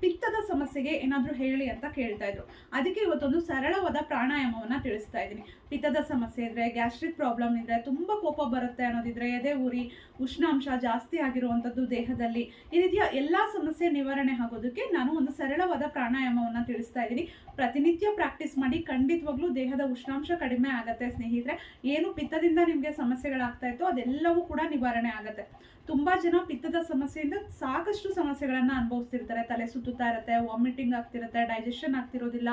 ಪಿತ್ತದ ಸಮಸ್ಯೆಗೆ ಏನಾದರೂ ಹೇಳಿ ಅಂತ ಕೇಳ್ತಾ ಇದ್ರು. ಅದಕ್ಕೆ ಇವತ್ತೊಂದು ಸರಳವಾದ ಪ್ರಾಣಾಯಾಮವನ್ನ ತಿಳಿಸ್ತಾ ಇದ್ದೀನಿ. ಪಿತ್ತದ ಸಮಸ್ಯೆ ಇದ್ರೆ, ಗ್ಯಾಸ್ಟ್ರಿಕ್ ಪ್ರಾಬ್ಲಮ್ ಇದ್ರೆ, ತುಂಬಾ ಕೋಪ ಬರುತ್ತೆ ಅನ್ನೋದಿದ್ರೆ, ಎದೆ ಉರಿ ಉಷ್ಣಾಂಶ ಜಾಸ್ತಿ ಆಗಿರುವಂತದ್ದು ದೇಹದಲ್ಲಿ, ಈ ರೀತಿಯ ಎಲ್ಲಾ ಸಮಸ್ಯೆ ನಿವಾರಣೆ ಆಗೋದಕ್ಕೆ ನಾನು ಒಂದು ಸರಳವಾದ ಪ್ರಾಣಾಯಾಮವನ್ನ ತಿಳಿಸ್ತಾ ಇದ್ದೀನಿ. ಪ್ರತಿನಿತ್ಯ ಪ್ರಾಕ್ಟೀಸ್ ಮಾಡಿ ಖಂಡಿತವಾಗ್ಲೂ ದೇಹದ ಉಷ್ಣಾಂಶ ಕಡಿಮೆ ಆಗುತ್ತೆ ಸ್ನೇಹಿತರೆ. ಏನು ಪಿತ್ತದಿಂದ ನಿಮಗೆ ಸಮಸ್ಯೆಗಳಾಗ್ತಾ ಇತ್ತು ಅದೆಲ್ಲವೂ ಕೂಡ ನಿವಾರಣೆ ಆಗತ್ತೆ. ತುಂಬಾ ಜನ ಪಿತ್ತದ ಸಮಸ್ಯೆಯಿಂದ ಸಾಕಷ್ಟು ಸಮಸ್ಯೆಗಳನ್ನ ಅನುಭವಿಸ್ತಿರ್ತಾರೆ. ತಲೆ ಸುತ್ತುತ್ತಾ ಇರುತ್ತೆ ವಾಮಿಟಿಂಗ್ ಆಗ್ತಿರುತ್ತೆ ಡೈಜೆಷನ್ ಆಗ್ತಿರೋದಿಲ್ಲ,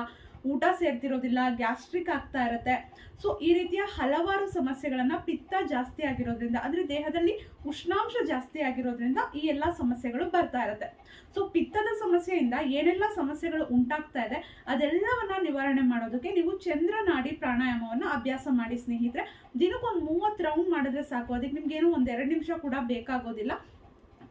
ಊಟ ಸೇರ್ತಿರೋದಿಲ್ಲ ಗ್ಯಾಸ್ಟ್ರಿಕ್ ಆಗ್ತಾ ಇರುತ್ತೆ. ಸೊ ಈ ರೀತಿಯ ಹಲವಾರು ಸಮಸ್ಯೆಗಳನ್ನು ಪಿತ್ತ ಜಾಸ್ತಿ ಆಗಿರೋದ್ರಿಂದ, ಅಂದರೆ ದೇಹದಲ್ಲಿ ಉಷ್ಣಾಂಶ ಜಾಸ್ತಿ ಆಗಿರೋದ್ರಿಂದ ಈ ಎಲ್ಲ ಸಮಸ್ಯೆಗಳು ಬರ್ತಾ ಇರುತ್ತೆ. ಸೊ ಪಿತ್ತದ ಸಮಸ್ಯೆಯಿಂದ ಏನೆಲ್ಲ ಸಮಸ್ಯೆಗಳು ಉಂಟಾಗ್ತಾ ಇದೆ, ಅದೆಲ್ಲವನ್ನ ನಿವಾರಣೆ ಮಾಡೋದಕ್ಕೆ ನೀವು ಚಂದ್ರನಾಡಿ ಪ್ರಾಣಾಯಾಮವನ್ನು ಅಭ್ಯಾಸ ಮಾಡಿ ಸ್ನೇಹಿತರೆ. ದಿನಕ್ಕೊಂದು ಮೂವತ್ತು ರೌಂಡ್ ಮಾಡಿದ್ರೆ ಸಾಕು, ಅದಕ್ಕೆ ನಿಮ್ಗೇನು ಒಂದು ಎರಡು ನಿಮಿಷ ಕೂಡ ಬೇಕಾಗೋದಿಲ್ಲ.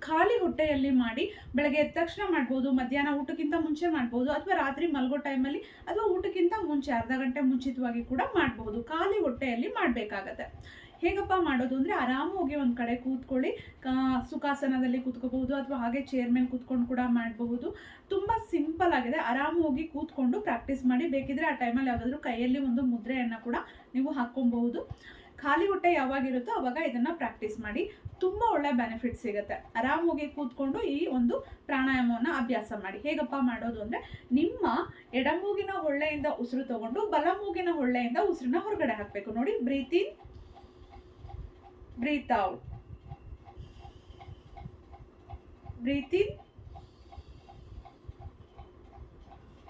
ಖಾಲಿ ಹೊಟ್ಟೆಯಲ್ಲಿ ಮಾಡಿ ಬೆಳಗ್ಗೆ ಎದ್ದ ತಕ್ಷಣ ಮಾಡ್ಬೋದು, ಮಧ್ಯಾಹ್ನ ಊಟಕ್ಕಿಂತ ಮುಂಚೆ ಮಾಡ್ಬೋದು, ಅಥವಾ ರಾತ್ರಿ ಮಲಗೋ ಟೈಮಲ್ಲಿ ಅಥವಾ ಊಟಕ್ಕಿಂತ ಮುಂಚೆ ಅರ್ಧ ಗಂಟೆ ಮುಂಚಿತವಾಗಿ ಕೂಡ ಮಾಡ್ಬೋದು. ಖಾಲಿ ಹೊಟ್ಟೆಯಲ್ಲಿ ಮಾಡಬೇಕಾಗತ್ತೆ. ಹೇಗಪ್ಪ ಮಾಡೋದು ಅಂದರೆ ಆರಾಮಾಗಿ ಒಂದು ಕಡೆ ಕೂತ್ಕೊಳ್ಳಿ ಸುಖಾಸನದಲ್ಲಿ ಕೂತ್ಕೋಬಹುದು ಅಥವಾ ಹಾಗೆ ಚೇರ್ ಮೇಲೆ ಕೂತ್ಕೊಂಡು ಕೂಡ ಮಾಡಬಹುದು. ತುಂಬ ಸಿಂಪಲ್ ಆಗಿದೆ. ಆರಾಮಾಗಿ ಕೂತ್ಕೊಂಡು ಪ್ರಾಕ್ಟೀಸ್ ಮಾಡಿ, ಬೇಕಿದ್ರೆ ಆ ಟೈಮಲ್ಲಿ ಯಾವುದಾದ್ರೂ ಕೈಯಲ್ಲಿ ಒಂದು ಮುದ್ರೆಯನ್ನು ಕೂಡ ನೀವು ಹಾಕೊಬಹುದು ಖಾಲಿ ಹೊಟ್ಟೆ ಯಾವಾಗಿರುತ್ತೋ ಅವಾಗ ಇದನ್ನ ಪ್ರಾಕ್ಟೀಸ್ ಮಾಡಿ ತುಂಬಾ ಒಳ್ಳೆ ಬೆನಿಫಿಟ್ ಸಿಗುತ್ತೆ. ಆರಾಮಾಗಿ ಕೂತ್ಕೊಂಡು ಈ ಒಂದು ಪ್ರಾಣಾಯಾಮವನ್ನು ಅಭ್ಯಾಸ ಮಾಡಿ. ಹೇಗಪ್ಪ ಮಾಡೋದು ಅಂದ್ರೆ ನಿಮ್ಮ ಎಡಮೂಗಿನ ಹೊಳ್ಳೆಯಿಂದ ಉಸಿರು ತಗೊಂಡು ಬಲಮೂಗಿನ ಹೊಳ್ಳೆಯಿಂದ ಉಸಿರನ್ನ ಹೊರಗಡೆ ಹಾಕ್ಬೇಕು. ನೋಡಿ breathe in breathe out breathe in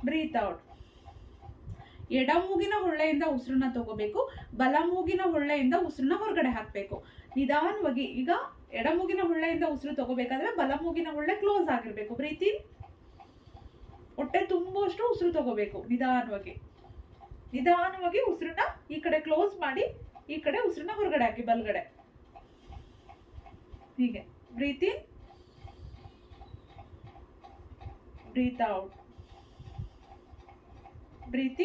breathe out ಎಡಮೂಗಿನ ಹೊಳ್ಳೆಯಿಂದ ಉಸಿರನ್ನ ತಗೋಬೇಕು, ಬಲಮೂಗಿನ ಹೊಳ್ಳೆಯಿಂದ ಉಸಿರನ್ನ ಹೊರಗಡೆ ಹಾಕಬೇಕು. ನಿಧಾನವಾಗಿ ಈಗ ಎಡಮೂಗಿನ ಹೊಳ್ಳೆಯಿಂದ ಉಸಿರು ತಗೋಬೇಕಾದ್ರೆ ಬಲಮೂಗಿನ ಹೊಳ್ಳೆ ಕ್ಲೋಸ್ ಆಗಿರ್ಬೇಕು. ಪ್ರೀತಿ ಹೊಟ್ಟೆ ತುಂಬುವಷ್ಟು ಉಸಿರು ತಗೋಬೇಕು ನಿಧಾನವಾಗಿ. ನಿಧಾನವಾಗಿ ಉಸಿರನ್ನ ಈ ಕಡೆ ಕ್ಲೋಸ್ ಮಾಡಿ, ಈ ಕಡೆ ಉಸಿರನ್ನ ಹೊರಗಡೆ ಹಾಕಿ, ಬಲ್ಗಡೆ. ಹೀಗೆ. ಪ್ರೀತಿ breathe out breathe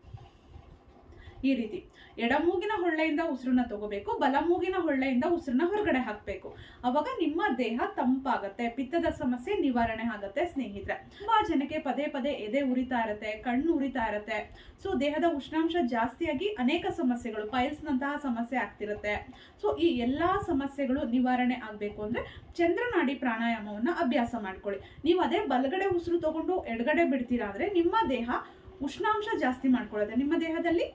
ಈ ರೀತಿ. ಎಡಮೂಗಿನ ಹೊಳ್ಳೆಯಿಂದ ಉಸಿರನ್ನ ತಗೋಬೇಕು, ಬಲಮೂಗಿನ ಹೊಳ್ಳೆಯಿಂದ ಉಸಿರನ್ನ ಹೊರಗಡೆ ಹಾಕಬೇಕು. ಅವಾಗ ನಿಮ್ಮ ದೇಹ ತಂಪಾಗತ್ತೆ, ಪಿತ್ತದ ಸಮಸ್ಯೆ ನಿವಾರಣೆ ಆಗತ್ತೆ ಸ್ನೇಹಿತರೆ. ತುಂಬಾ ಜನಕ್ಕೆ ಪದೇ ಪದೇ ಎದೆ ಉರಿತಾ ಇರತ್ತೆ, ಕಣ್ಣು ಉರಿತಾ ಇರತ್ತೆ. ಸೊ ದೇಹದ ಉಷ್ಣಾಂಶ ಜಾಸ್ತಿಯಾಗಿ ಅನೇಕ ಸಮಸ್ಯೆಗಳು ಪೈಲ್ಸ್ ನಂತಹ ಸಮಸ್ಯೆ ಆಗ್ತಿರುತ್ತೆ. ಸೊ ಈ ಎಲ್ಲಾ ಸಮಸ್ಯೆಗಳು ನಿವಾರಣೆ ಆಗ್ಬೇಕು ಅಂದ್ರೆ ಚಂದ್ರನಾಡಿ ಪ್ರಾಣಾಯಾಮವನ್ನ ಅಭ್ಯಾಸ ಮಾಡ್ಕೊಳ್ಳಿ. ನೀವು ಅದೇ ಬಲಗಡೆ ಉಸಿರು ತಗೊಂಡು ಎಡಗಡೆ ಬಿಡ್ತೀರಾ ಅಂದ್ರೆ ನಿಮ್ಮ ದೇಹ ಉಷ್ಣಾಂಶ ಜಾಸ್ತಿ ಮಾಡ್ಕೊಳ್ಳುತ್ತೆ. ನಿಮ್ಮ ದೇಹದಲ್ಲಿ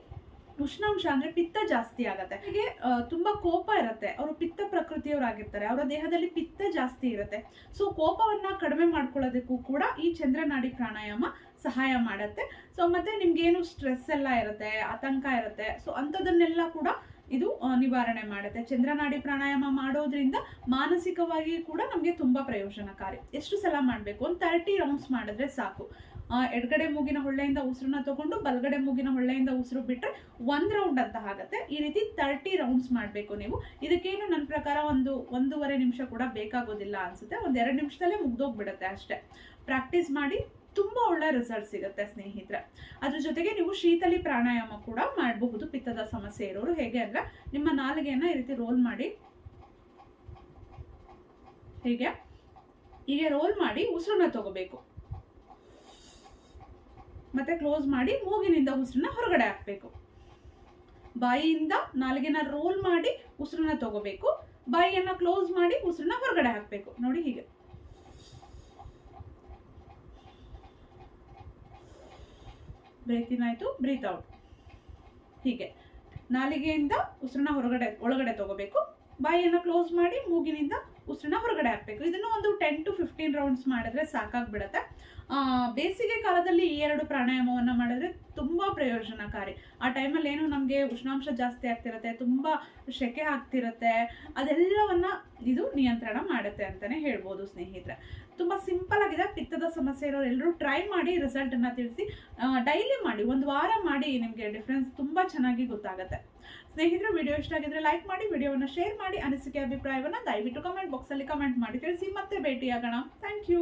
ಉಷ್ಣಾಂಶ ಅಂದ್ರೆ ಪಿತ್ತ ಜಾಸ್ತಿ ಆಗತ್ತೆ. ಹಾಗೆ ತುಂಬಾ ಕೋಪ ಇರುತ್ತೆ. ಅವರು ಪಿತ್ತ ಪ್ರಕೃತಿಯವರಾಗಿರ್ತಾರೆ. ಅವರ ದೇಹದಲ್ಲಿ ಪಿತ್ತ ಜಾಸ್ತಿ ಇರುತ್ತೆ. ಸೊ, ಕೋಪವನ್ನ ಕಡಿಮೆ ಮಾಡ್ಕೊಳ್ಳೋದಕ್ಕೂ ಕೂಡ ಈ ಚಂದ್ರನಾಡಿ ಪ್ರಾಣಾಯಾಮ ಸಹಾಯ ಮಾಡತ್ತೆ. ಸೊ, ಮತ್ತೆ ನಿಮ್ಗೇನು ಸ್ಟ್ರೆಸ್ ಎಲ್ಲ ಇರುತ್ತೆ, ಆತಂಕ ಇರುತ್ತೆ, ಸೊ, ಅಂಥದನ್ನೆಲ್ಲ ಕೂಡ ಇದು ನಿವಾರಣೆ ಮಾಡುತ್ತೆ. ಚಂದ್ರನಾಡಿ ಪ್ರಾಣಾಯಾಮ ಮಾಡೋದ್ರಿಂದ ಮಾನಸಿಕವಾಗಿ ಕೂಡ ನಮಗೆ ತುಂಬಾ ಪ್ರಯೋಜನಕಾರಿ. ಎಷ್ಟು ಸಲ ಮಾಡಬೇಕು? ಒಂದು ತರ್ಟಿ ರೌಂಡ್ಸ್ ಮಾಡಿದ್ರೆ ಸಾಕು. ಎಡಗಡೆ ಮೂಗಿನ ಹೊಳ್ಳೆಯಿಂದ ಉಸಿರನ್ನ ತಗೊಂಡು ಬಲಗಡೆ ಮೂಗಿನ ಹೊಳ್ಳೆಯಿಂದ ಉಸಿರು ಬಿಟ್ರೆ ಒಂದು ರೌಂಡ್ ಅಂತ ಆಗುತ್ತೆ. ಈ ರೀತಿ ತರ್ಟಿ ರೌಂಡ್ಸ್ ಮಾಡಬೇಕು ನೀವು. ಇದಕ್ಕೇನು ನನ್ನ ಪ್ರಕಾರ ಒಂದು ಒಂದೂವರೆ ನಿಮಿಷ ಕೂಡ ಬೇಕಾಗೋದಿಲ್ಲ ಅನ್ಸುತ್ತೆ. ಒಂದು ಎರಡು ನಿಮಿಷದಲ್ಲೇ ಮುಗ್ದೋಗ್ಬಿಡುತ್ತೆ ಅಷ್ಟೇ. ಪ್ರಾಕ್ಟೀಸ್ ಮಾಡಿ ತುಂಬಾ ಒಳ್ಳೆ ರಿಸಲ್ಟ್ ಸಿಗುತ್ತೆ ಸ್ನೇಹಿತರೆ. ಅದ್ರ ಜೊತೆಗೆ ನೀವು ಶೀತಲಿ ಪ್ರಾಣಾಯಾಮ ಕೂಡ ಮಾಡಬಹುದು. ಪಿತ್ತದ ಸಮಸ್ಯೆ ಇರೋರು ಹೇಗೆ ಅಂದ್ರೆ ನಿಮ್ಮ ನಾಲಿಗೆಯನ್ನು ಈ ರೀತಿ ರೋಲ್ ಮಾಡಿ, ಹೀಗೆ? ಹೀಗೆ ರೋಲ್ ಮಾಡಿ ಉಸಿರನ್ನ ತಗೋಬೇಕು. ಮತ್ತೆ ಕ್ಲೋಸ್ ಮಾಡಿ ಮೂಗಿನಿಂದ ಉಸಿರನ್ನ ಹೊರಗಡೆ ಹಾಕಬೇಕು. ಬಾಯಿಯಿಂದ ನಾಲ್ಗೆನ ರೋಲ್ ಮಾಡಿ ಉಸಿರನ್ನ ತಗೋಬೇಕು. ಬಾಯಿಯನ್ನ ಕ್ಲೋಸ್ ಮಾಡಿ ಉಸಿರನ್ನ ಹೊರಗಡೆ ಹಾಕಬೇಕು. ನೋಡಿ ಹೀಗೆ. ಬ್ರೀತ್ ಇನ್ ಬ್ರೀತ್ ಔಟ್ ಹೀಗೆ. ನಾಲಿಗೆಯಿಂದ ಉಸಿರನ್ನ ಹೊರಗಡೆ, ಒಳಗಡೆ ತಗೋಬೇಕು. ಬಾಯಿಯನ್ನ ಕ್ಲೋಸ್ ಮಾಡಿ ಮೂಗಿನಿಂದ ಉಸಿರನ್ನ ಹೊರಗಡೆ ಹಾಕಬೇಕು. ಇದನ್ನು ಒಂದು ಟೆನ್ ಟು ಫಿಫ್ಟೀನ್ ರೌಂಡ್ಸ್ ಮಾಡಿದ್ರೆ ಸಾಕಾಗ್ಬಿಡತ್ತೆ. ಬೇಸಿಗೆ ಕಾಲದಲ್ಲಿ ಈ ಎರಡು ಪ್ರಾಣಾಯಾಮವನ್ನು ಮಾಡಿದ್ರೆ ತುಂಬಾ ಪ್ರಯೋಜನಕಾರಿ. ಆ ಟೈಮಲ್ಲಿ ಏನು ನಮಗೆ ಉಷ್ಣಾಂಶ ಜಾಸ್ತಿ ಆಗ್ತಿರತ್ತೆ, ತುಂಬಾ ಸೆಕೆ ಆಗ್ತಿರತ್ತೆ, ಅದೆಲ್ಲವನ್ನ ಇದು ನಿಯಂತ್ರಣ ಮಾಡುತ್ತೆ ಅಂತಾನೆ ಹೇಳ್ಬೋದು ಸ್ನೇಹಿತರೆ. ತುಂಬಾ ಸಿಂಪಲ್ ಆಗಿದೆ, ಪಿತ್ತದ ಸಮಸ್ಯೆ ಇರೋರು ಎಲ್ಲರೂ ಟ್ರೈ ಮಾಡಿ ರಿಸಲ್ಟ್ ಅನ್ನ ತಿಳಿಸಿ ಡೈಲಿ ಮಾಡಿ, ಒಂದು ವಾರ ಮಾಡಿ ನಿಮಗೆ ಡಿಫ್ರೆನ್ಸ್ ತುಂಬಾ ಚೆನ್ನಾಗಿ ಗೊತ್ತಾಗುತ್ತೆ. ಸ್ನೇಹಿತರೆ ವಿಡಿಯೋ ಇಷ್ಟ ಆಗಿದ್ರೆ ಲೈಕ್ ಮಾಡಿ ವಿಡಿಯೋವನ್ನು ಶೇರ್ ಮಾಡಿ, ಅನಿಸಿಕೆ, ಅಭಿಪ್ರಾಯವನ್ನು ದಯವಿಟ್ಟು ಕಮೆಂಟ್ ಬಾಕ್ಸ್ ಅಲ್ಲಿ ಕಮೆಂಟ್ ಮಾಡಿ ತಿಳಿಸಿ ಮತ್ತೆ ಭೇಟಿಯಾಗೋಣ. Thank you